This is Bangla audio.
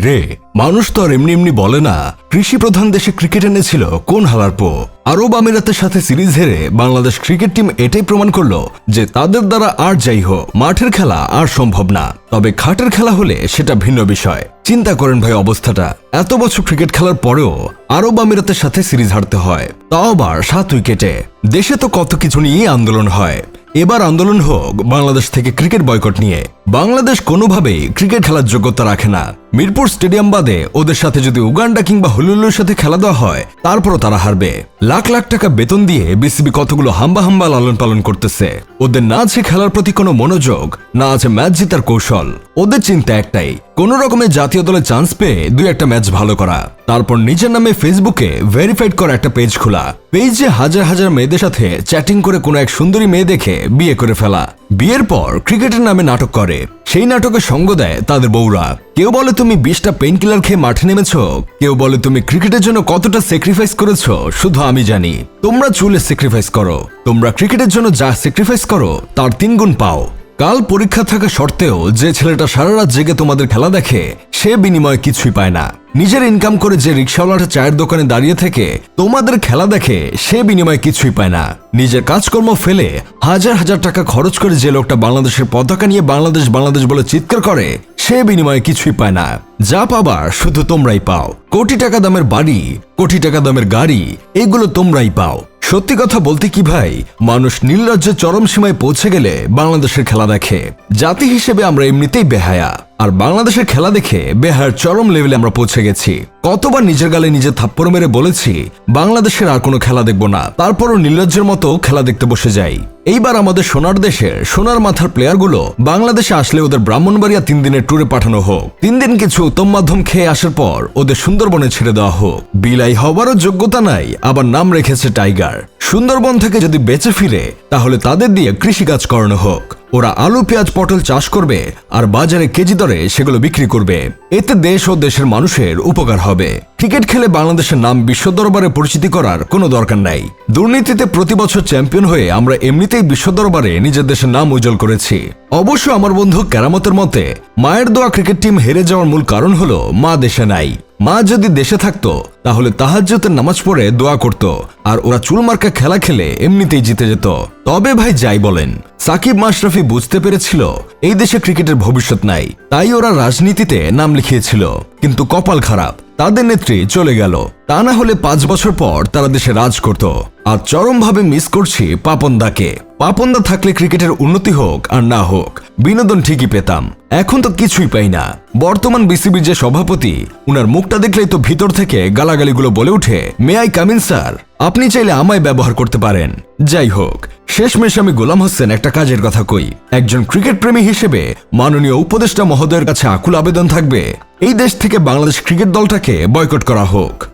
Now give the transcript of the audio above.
রে? মানুষ তো আর এমনি এমনি বলে না, কৃষি প্রধান দেশে ক্রিকেট এনেছিল, কোন হালার পো? আরব আমিরাতের সাথে সিরিজ হেরে বাংলাদেশ ক্রিকেট টিম এটাই প্রমাণ করল যে তাদের দ্বারা আর যাই হোক, মাঠের খেলা আর সম্ভব না। তবে খাটের খেলা হলে সেটা ভিন্ন বিষয়। চিন্তা করেন ভাই অবস্থাটা। এত বছর ক্রিকেট খেলার পরেও আরব আমিরাতের সাথে সিরিজ হারতে হয়। তাও আবার সাত উইকেটে। দেশে তো কত কিছু নিয়েই আন্দোলন হয়। এবার আন্দোলন হোক বাংলাদেশ থেকে ক্রিকেট বয়কট নিয়ে। বাংলাদেশ কোনোভাবেই ক্রিকেট খেলার যোগ্যতা রাখে না। মিরপুর স্টেডিয়াম বাদে ওদের সাথে যদি উগান্ডা কিংবা হুলুলুর সাথে খেলা দেওয়া হয়, তারপরও তারা হারবে। লাখ লাখ টাকা বেতন দিয়ে বিসিবি কতগুলো হাম্বা হাম্বা লালন পালন করতেছে। ওদের না আছে খেলার প্রতি কোনো মনোযোগ, না আছে ম্যাচ জেতার কৌশল। ওদের চিন্তা একটাই, কোন রকমের জাতীয় দলে চান্স পেয়ে দুই একটা ম্যাচ ভালো করা। তারপর নিজের নামে ফেসবুকে ভেরিফাইড করা একটা পেজ খোলা। পেজে হাজার হাজার মেয়েদের সাথে চ্যাটিং করে কোনো এক সুন্দরী মেয়ে দেখে বিয়ে করে ফেলা। বিয়ের পর ক্রিকেটের নামে নাটক করে। সেই নাটকে সঙ্গ দেয় তাদের বউরা। কেউ বলে, তুমি বিশটা পেন কিলার খেয়ে মাঠে নেমেছ। কেউ বলে, তুমি ক্রিকেটের জন্য কতটা স্যাক্রিফাইস করেছ? শুধু আমি জানি, তোমরা চুলে স্যাক্রিফাইস করো। তোমরা ক্রিকেটের জন্য যা স্যাক্রিফাইস করো, তার তিনগুণ পাও। কাল পরীক্ষা থাকা সত্ত্বেও যে ছেলেটা সারা রাত জেগে তোমাদের খেলা দেখে সে বিনিময়ে কিছুই পায় না। নিজের ইনকাম করে যে রিক্সাওয়ালাটা চায়ের দোকানে দাঁড়িয়ে থেকে তোমাদের খেলা দেখে সে বিনিময়ে কিছুই পায় না। নিজের কাজকর্ম ফেলে হাজার হাজার টাকা খরচ করে যে লোকটা বাংলাদেশের পতাকা নিয়ে বাংলাদেশ বাংলাদেশ বলে চিৎকার করে, সে বিনিময়ে কিছুই পায় না। যা পাবার শুধু তোমরাই পাও। কোটি টাকা দামের বাড়ি, কোটি টাকা দামের গাড়ি, এগুলো তোমরাই পাও। সত্যি কথা বলতে কি ভাই, মানুষ নীলরাজ্যের চরম সীমায় পৌঁছে গেলে বাংলাদেশের খেলা দেখে। জাতি হিসেবে আমরা এমনিতেই বেহায়া। আর বাংলাদেশের খেলা দেখে বেহার চরম লেভেলে আমরা পৌঁছে গেছি। কতবার নিজের গালে নিজে থাপ্পড় মেরে বলেছি, বাংলাদেশের আর কোনো খেলা দেখব না। তারপরও নীলজ্জের মতো খেলা দেখতে বসে যাই। এইবার আমাদের সোনার দেশের সোনার মাথার প্লেয়ারগুলো বাংলাদেশে আসলে ওদের ব্রাহ্মণবাড়িয়া তিন দিনের ট্যুরে পাঠানো হোক। তিন দিন কিছু উত্তম মাধ্যম খেয়ে আসার পর ওদের সুন্দরবনে ছেড়ে দেওয়া হোক। বিলাই হবারও যোগ্যতা নাই, আবার নাম রেখেছে টাইগার। সুন্দরবন থেকে যদি বেঁচে ফিরে, তাহলে তাদের দিয়ে কৃষিকাজ করানো হোক। ওরা আলু, পেঁয়াজ, পটল চাষ করবে, আর বাজারে কেজি দরে সেগুলো বিক্রি করবে। এতে দেশ ও দেশের মানুষের উপকার হবে। ক্রিকেট খেলে বাংলাদেশের নাম বিশ্ব দরবারে পরিচিতি করার কোনো দরকার নাই। দুর্নীতিতে প্রতি বছর চ্যাম্পিয়ন হয়ে আমরা এমনিতেই বিশ্ব দরবারে নিজের দেশের নাম উজ্জ্বল করেছি। অবশ্য আমার বন্ধু কেরামতের মতে, মায়ের দোয়া ক্রিকেট টিম হেরে যাওয়ার মূল কারণ হলো মা দেশে নাই। মা যদি দেশে থাকতো, তাহলে তাহাজ্জতের নামাজ পড়ে দোয়া করত, আর ওরা চুলমার্কা খেলা খেলে এমনিতেই জিতে যেত। তবে ভাই যাই বলেন, সাকিব মাশরাফি বুঝতে পেরেছিল, এই দেশে ক্রিকেটের ভবিষ্যৎ নাই। তাই ওরা রাজনীতিতে নাম লিখিয়েছিল, কিন্তু কপাল খারাপ। তাদের নেত্রী চলে গেল। তা না হলে পাঁচ বছর পর তারা দেশে রাজ করত। আর চরমভাবে মিস করছি পাপনদাকে। পাপনদা থাকলে ক্রিকেটের উন্নতি হোক আর না হোক, বিনোদন ঠিকই পেতাম। এখন তো কিছুই পাই না। বর্তমান বিসিবির যে সভাপতি, উনার মুখটা দেখলেই তো ভিতর থেকে গালাগালিগুলো বলে উঠে মে আই কামিন স্যার আপনি চাইলে আমায় ব্যবহার করতে পারেন। যাই হোক শেষমেশ আমি গোলাম হোসেন একটা কাজের কথা কই। একজন ক্রিকেট প্রেমী হিসেবে মাননীয় উপদেষ্টা মহোদয়ের কাছে আকুল আবেদন থাকবে। এই দেশ থেকে বাংলাদেশ ক্রিকেট দলটাকে বয়কট করা হোক।